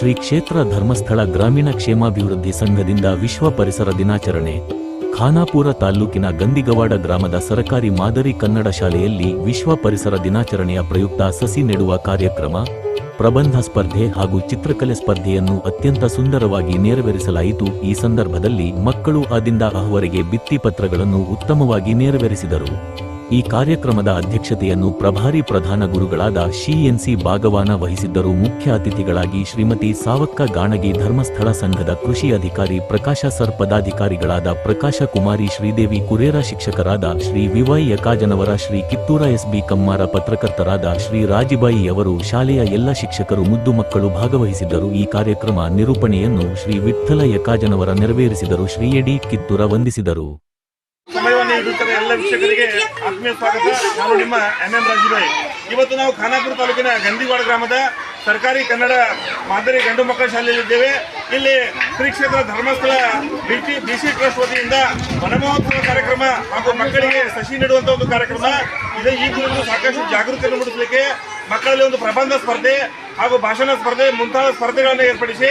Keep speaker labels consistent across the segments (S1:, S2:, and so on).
S1: ಶ್ರೀ ಕ್ಷೇತ್ರ ಧರ್ಮಸ್ಥಳ ಗ್ರಾಮೀಣ ಕ್ಷೇಮಾಭಿವೃದ್ಧಿ ಸಂಘದಿಂದ ವಿಶ್ವ ಪರಿಸರ ದಿನಾಚರಣೆ. ಖಾನಾಪುರ ತಾಲ್ಲೂಕಿನ ಗಂದಿಗವಾಡ ಗ್ರಾಮದ ಸರಕಾರಿ ಮಾದರಿ ಕನ್ನಡ ಶಾಲೆಯಲ್ಲಿ ವಿಶ್ವ ಪರಿಸರ ದಿನಾಚರಣೆಯ ಪ್ರಯುಕ್ತ ಸಸಿ ನೆಡುವ ಕಾರ್ಯಕ್ರಮ, ಪ್ರಬಂಧ ಸ್ಪರ್ಧೆ ಹಾಗೂ ಚಿತ್ರಕಲೆ ಸ್ಪರ್ಧೆಯನ್ನು ಅತ್ಯಂತ ಸುಂದರವಾಗಿ ನೆರವೇರಿಸಲಾಯಿತು. ಈ ಸಂದರ್ಭದಲ್ಲಿ ಮಕ್ಕಳು ಆದಿಂದ ಅಹವರೆಗೆ ಭಿತ್ತಿಪತ್ರಗಳನ್ನು ಉತ್ತಮವಾಗಿ ನೆರವೇರಿಸಿದರು. ಈ ಕಾರ್ಯಕ್ರಮದ ಅಧ್ಯಕ್ಷತೆಯನ್ನು ಪ್ರಭಾರಿ ಪ್ರಧಾನ ಗುರುಗಳಾದ ಶಿಎನ್ಸಿ ಭಾಗವಾನ ವಹಿಸಿದ್ದರು ಮುಖ್ಯ ಅತಿಥಿಗಳಾಗಿ ಶ್ರೀಮತಿ ಸಾವಕ್ಕ ಗಾಣಗಿ ಧರ್ಮಸ್ಥಳ ಸಂಘದ ಕೃಷಿ ಅಧಿಕಾರಿ ಪ್ರಕಾಶ ಸರ್ ಪದಾಧಿಕಾರಿಗಳಾದ ಪ್ರಕಾಶ ಕುಮಾರಿ ಶ್ರೀದೇವಿ ಕುರೇರ ಶಿಕ್ಷಕರಾದ ಶ್ರೀ ವಿವೈ ಯಕಾಜನವರ ಶ್ರೀ ಕಿತ್ತೂರ ಎಸ್ಬಿ ಕಮ್ಮಾರ ಪತ್ರಕರ್ತರಾದ ಶ್ರೀ ರಾಜಿಬಾಯಿಯವರು ಶಾಲೆಯ ಎಲ್ಲ ಶಿಕ್ಷಕರು ಮುದ್ದು ಮಕ್ಕಳು ಭಾಗವಹಿಸಿದ್ದರು. ಈ ಕಾರ್ಯಕ್ರಮ ನಿರೂಪಣೆಯನ್ನು ಶ್ರೀ ವಿಠ್ಠಲ ಯಕಾಜನವರ ನೆರವೇರಿಸಿದರು. ಶ್ರೀ ಎಡಿ ಕಿತ್ತೂರ ವಂದಿಸಿದರು.
S2: ನೀಡುತ್ತದೆ ಎಲ್ಲ ವೀಕ್ಷಕರಿಗೆ ಆತ್ಮೀಯ ಸ್ವಾಗತ. ನಾನು ನಿಮ್ಮ ಎಂ ಎಂ ಇವತ್ತು ನಾವು ಖಾನಾಪುರ ತಾಲೂಕಿನ ಗಂದಿವಾಡ ಗ್ರಾಮದ ಸರ್ಕಾರಿ ಕನ್ನಡ ಮಾದರಿ ಗಂಡು ಮಕ್ಕಳ ಶಾಲೆಯಲ್ಲಿದ್ದೇವೆ. ಇಲ್ಲಿ ಶ್ರೀ ಕ್ಷೇತ್ರ ಧರ್ಮಸ್ಥಳ ಬಿ ಸಿ ಟ್ರಸ್ಟ್ ವತಿಯಿಂದ ವನಮಹೋತ್ಸವ ಕಾರ್ಯಕ್ರಮ ಹಾಗೂ ಮಕ್ಕಳಿಗೆ ಸಸಿ ನೆಡುವಂತ ಒಂದು ಕಾರ್ಯಕ್ರಮ. ಇದೆ. ಈ ಕುರಿತು ಸಾಕಷ್ಟು ಜಾಗೃತಿಯನ್ನು ಮೂಡಿಸಲಿಕ್ಕೆ ಮಕ್ಕಳಲ್ಲಿ ಒಂದು ಪ್ರಬಂಧ ಸ್ಪರ್ಧೆ ಹಾಗೂ ಭಾಷಣ ಸ್ಪರ್ಧೆ ಮುಂತಾದ ಸ್ಪರ್ಧೆಗಳನ್ನು ಏರ್ಪಡಿಸಿ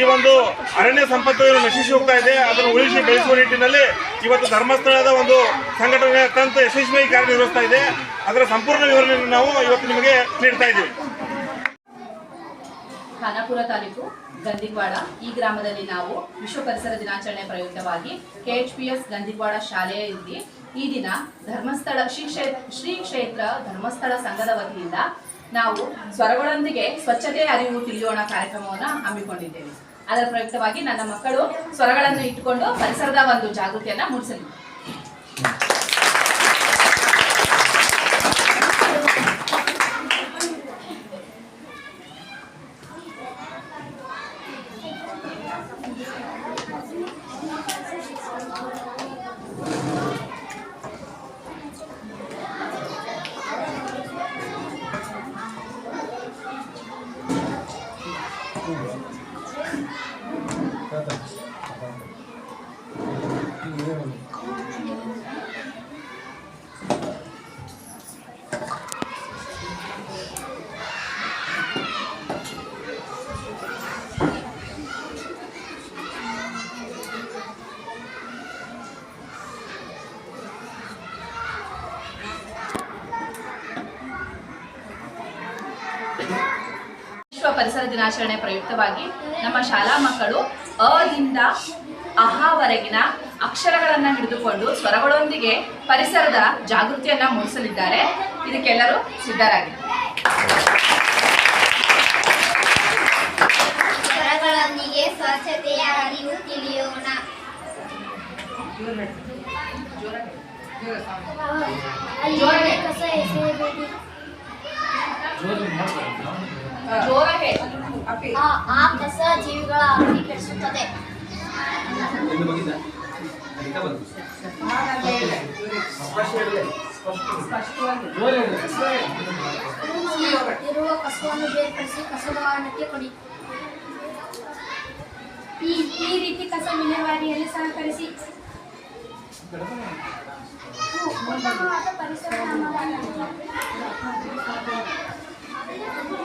S2: ಈ ಒಂದು ಅರಣ್ಯ ಸಂಪತ್ತು ನಶಿಸಿ ಹೋಗ್ತಾ ಇದೆ. ಅದನ್ನು ಉಳಿಸಿ ಬೆಳೆಸುವ ನಿಟ್ಟಿನಲ್ಲಿ ಇವತ್ತು ಧರ್ಮಸ್ಥಳದ ಒಂದು ಸಂಘಟನೆ ಅತ್ಯಂತ ಯಶಸ್ವಿಯಾಗಿ ಕಾರ್ಯನಿರ್ವಹಿಸ್ತಾ ಇದೆ. ಅದರ ಸಂಪೂರ್ಣ ವಿವರಣೆಯನ್ನು ನಾವು ಇವತ್ತು ನಿಮಗೆ ನೀಡ್ತಾ ಇದ್ದೀವಿ.
S3: ಖಾನಾಪುರ ತಾಲೂಕು ಗಂದಿಗ್ವಾಡ. ಈ ಗ್ರಾಮದಲ್ಲಿ ನಾವು ವಿಶ್ವ ಪರಿಸರ ದಿನಾಚರಣೆ ಪ್ರಯುಕ್ತವಾಗಿ ಕೆಎಚ್ಪಿಎಸ್ ಶಾಲೆಯ ಶಾಲೆಯಲ್ಲಿ ಈ ದಿನ ಧರ್ಮಸ್ಥಳ ಶ್ರೀ ಕ್ಷೇತ್ರ ಶ್ರೀ ಕ್ಷೇತ್ರ ಧರ್ಮಸ್ಥಳ ಸಂಘದ ವತಿಯಿಂದ ನಾವು ಸ್ವರಗಳೊಂದಿಗೆ ಸ್ವಚ್ಛತೆ ಅರಿವು ತಿಳಿಯೋಣ ಕಾರ್ಯಕ್ರಮವನ್ನು ಹಮ್ಮಿಕೊಂಡಿದ್ದೇವೆ. ಅದರ ಪ್ರಯುಕ್ತವಾಗಿ ನನ್ನ ಮಕ್ಕಳು ಸ್ವರಗಳನ್ನು ಇಟ್ಟುಕೊಂಡು ಪರಿಸರದ ಒಂದು ಜಾಗೃತಿಯನ್ನ ಮೂಡಿಸಲಿದ್ದಾರೆ ಪರಿಸರ ದಿನಾಚರಣೆ ಪ್ರಯುಕ್ತವಾಗಿ ನಮ್ಮ ಶಾಲಾ ಮಕ್ಕಳು ಅದಿಂದ ಅಹಾವರೆಗಿನ ಅಕ್ಷರಗಳನ್ನು ಹಿಡಿದುಕೊಂಡು ಸ್ವರಗಳೊಂದಿಗೆ ಪರಿಸರದ ಜಾಗೃತಿಯನ್ನ ಮೂಡಿಸಲಿದ್ದಾರೆ. ಇದಕ್ಕೆಲ್ಲರೂ ಸಿದ್ಧರಾಗಿದೆ
S4: ಸ್ವರಗಳೊಂದಿಗೆ ಸ್ವಚ್ಛತೆಯ ಅರಿವು ತಿಳಿಯೋಣ.
S3: ಜೋರಾಗಿ.
S4: ಕಸ ಎಸೆಯಬೇಡಿ.
S3: ಜೋರ ಹೇಳಿ
S4: ಆ ಆ ಕಸ ಜೀವಿಗಳ ಆರೋಗ್ಯ ಕೆಡಿಸುತ್ತದೆ ಇರುವ ಕಸವನ್ನು ಬೇರ್ಪಡಿಸಿ ಕಸದವಾಣಕ್ಕೆ ಕೊಡಿ. ಈ ಈ ರೀತಿ ಕಸ ವಿಲೇವಾರಿಯಲ್ಲಿ ಸಹಕರಿಸಿ. ಉತ್ತಮವಾದ ಪರಿಸರ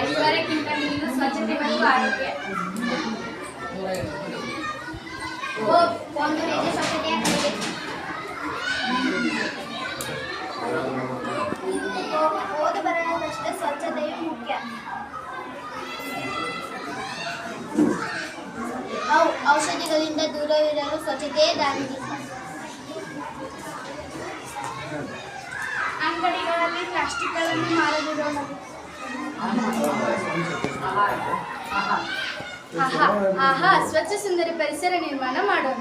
S4: ಐದುವರೆಗಿಂತ ನೀನು ಸ್ವಚ್ಛತೆ ಮತ್ತು ಆರೋಗ್ಯ. ಒಂದು ಹೆಜ್ಜೆ ಸ್ವಚ್ಛತೆಯ ಕಡೆಗೆ. ಓದು ಬರಹದಷ್ಟೇ ಸ್ವಚ್ಛತೆಯು ಮುಖ್ಯ. ಔಷಧಿಗಳಿಂದ ದೂರವಿರಲು ಸ್ವಚ್ಛತೆಯೇ ದಾರಿ. ಅಂಗಡಿಗಳಲ್ಲಿ ಪ್ಲಾಸ್ಟಿಕ್ಗಳನ್ನು ಮಾರದಿರೋಣ ಆಹಾ ಆಹಾ ಸ್ವಚ್ಛ ಸುಂದರ ಪರಿಸರ ನಿರ್ಮಾಣ ಮಾಡೋಣ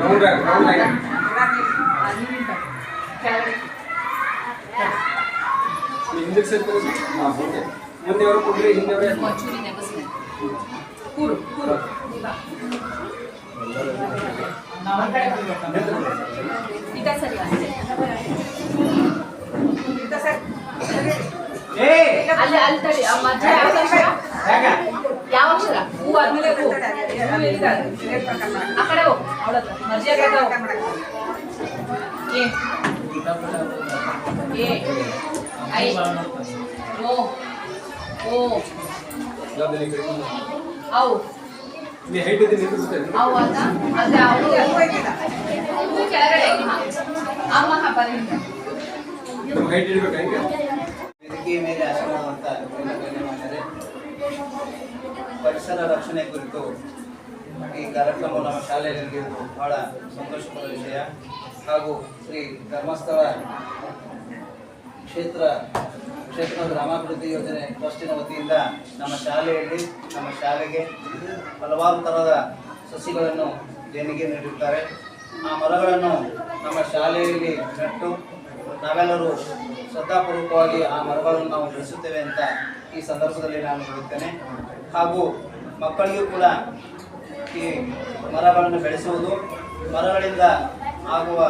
S5: ರೌಂಡ್ ರೌಂಡ್ ಲೈನ್
S3: ಕೆಳಗಡೆ
S5: ಹಿಂದಕ್ಕೆ ಸೇರ್ತಾರೆ ಹಾಂ ಓಕೆ ಮುಂದೆ ಅವರು ಕೊಡ್ರಿ ಹಿಂದೆ ಅವರೇ
S3: ಒಂಚೂರಿ ನೆನಪಿಸ್ತೀನಿ ಕೂರು ಕೂರು ಬಾ. ಇದ ಸರಿ ಅಷ್ಟೇ ಅಲ್ಲಿ ಅಲ್ಲಿ ತಡಿ. ಆ ಮಧ್ಯ ಯಾವ ಅಕ್ಷರ? ಯಾವ ಅಕ್ಷರ? ಹೂ ಆದ್ಮೇಲೆ ಹೂ. ಹೂ ಎಲ್ಲಿದೆ ಅದು? ಆ ಕಡೆ ಹೋಗು. ಅವಳ ಮರ್ಜಿ ಕಡೆ ಹೋಗು. ಐ. ಓ. ಓ. ಅವು.
S5: ನೀವು ಹೈಟ್ ಇದೆ
S3: ಅದ ಕೆಳಗಡೆ ಅಮ್ಮ
S5: ನಮ್ಮ ಹೆಂಗೆ?
S6: ಮೇಲೆ ಪರಿಸರ ರಕ್ಷಣೆ ಕುರಿತು ಈ ಕಾರ್ಯಕ್ರಮ ನಮ್ಮ ಶಾಲೆಯಲ್ಲಿ ನಡೆಯುವುದು ಬಹಳ ಸಂತೋಷಕರ ವಿಷಯ. ಹಾಗೂ ಶ್ರೀ ಧರ್ಮಸ್ಥಳ ಕ್ಷೇತ್ರ ಕ್ಷೇತ್ರ ಗ್ರಾಮಾಭಿವೃದ್ಧಿ ಯೋಜನೆ ಟ್ರಸ್ಟಿನ ವತಿಯಿಂದ ನಮ್ಮ ಶಾಲೆಯಲ್ಲಿ, ನಮ್ಮ ಶಾಲೆಗೆ ಹಲವಾರು ಥರದ ಸಸಿಗಳನ್ನು ದೇಣಿಗೆ ನೀಡುತ್ತಾರೆ ಆ ಮರಗಳನ್ನು ನಮ್ಮ ಶಾಲೆಯಲ್ಲಿ ನೆಟ್ಟು ನಾವೆಲ್ಲರೂ ಶ್ರದ್ಧಾಪೂರ್ವಕವಾಗಿ ಆ ಮರಗಳನ್ನು ನಾವು ಬೆಳೆಸುತ್ತೇವೆ ಅಂತ ಈ ಸಂದರ್ಭದಲ್ಲಿ ನಾನು ಹೇಳುತ್ತೇನೆ. ಹಾಗೂ ಮಕ್ಕಳಿಗೂ ಕೂಡ ಈ ಮರಗಳನ್ನು ಬೆಳೆಸುವುದು ಮರಗಳಿಂದ ಆಗುವ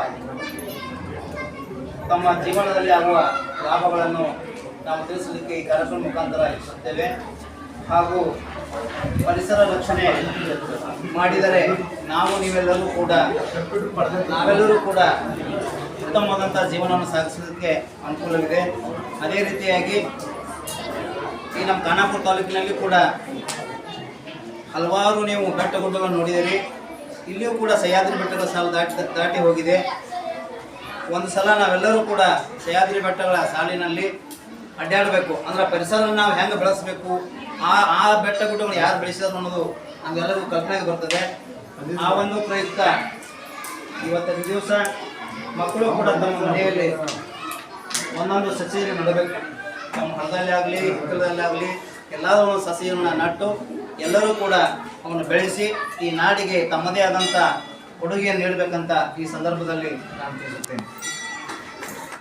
S6: ತಮ್ಮ ಜೀವನದಲ್ಲಿ ಆಗುವ ಲಾಭಗಳನ್ನು ನಾವು ತಿಳಿಸಲಿಕ್ಕೆ ಈ ಕಾರ್ಯಕ್ರಮ ಮುಖಾಂತರ ಇಚ್ಛಿಸುತ್ತೇವೆ. ಹಾಗೂ ಪರಿಸರ ರಕ್ಷಣೆ ಮಾಡಿದರೆ ನಾವು ನೀವೆಲ್ಲರೂ ಕೂಡ, ನಾವೆಲ್ಲರೂ ಕೂಡ ಉತ್ತಮವಾದಂಥ ಜೀವನವನ್ನು ಸಾಗಿಸೋದಕ್ಕೆ ಅನುಕೂಲವಿದೆ. ಅದೇ ರೀತಿಯಾಗಿ ಈ ನಮ್ಮ ಖಾನಾಪುರ ತಾಲೂಕಿನಲ್ಲಿ ಕೂಡ ಹಲವಾರು ನೀವು ಬೆಟ್ಟ ಗುಡ್ಡಗಳನ್ನು ನೋಡಿದಿರಿ ಇಲ್ಲಿಯೂ ಕೂಡ ಸಹ್ಯಾದ್ರಿ ಬೆಟ್ಟಗಳ ಸಾಲು ದಾಟಿ ದಾಟಿ ಹೋಗಿದೆ. ಒಂದು ಸಲ ನಾವೆಲ್ಲರೂ ಕೂಡ ಸಹ್ಯಾದ್ರಿ ಬೆಟ್ಟಗಳ ಸಾಲಿನಲ್ಲಿ ಅಡ್ಡಾಡಬೇಕು. ಅಂದ್ರೆ ಪರಿಸರ ನಾವು ಹೆಂಗೆ ಬೆಳೆಸಬೇಕು? ಆ ಆ ಬೆಟ್ಟ ಗುಡ್ಡಗಳು ಯಾರು ಬೆಳೆಸಿದ್ರು ಅನ್ನೋದು ನಮ್ಗೆಲ್ಲರಿಗೂ ಕಲ್ಪನೆಗೆ ಬರ್ತದೆ. ಆ ಒಂದು ಪ್ರಯುಕ್ತ. ಇವತ್ತಿನ ದಿವಸ ಮಕ್ಕಳು ಕೂಡ ತಮ್ಮ ಮನೆಯಲ್ಲಿ ಒಂದೊಂದು ಸಸಿಯನ್ನು ನೆಡಬೇಕು. ನಮ್ಮ ಹೊಲದಲ್ಲಿ ಆಗಲಿ ಹಿತ್ತಲದಲ್ಲಿ ಆಗಲಿ ಎಲ್ಲರೂ ಒಂದು ಸಸಿಯನ್ನು ನಟ್ಟು ಎಲ್ಲರೂ ಕೂಡ ಅವನ್ನು ಬೆಳೆಸಿ ಈ ನಾಡಿಗೆ ತಮ್ಮದೇ ಆದಂಥ ಕೊಡುಗೆಯನ್ನು ನೀಡಬೇಕಂತ ಈ ಸಂದರ್ಭದಲ್ಲಿ ನಾನು ತಿಳಿಸುತ್ತೇನೆ.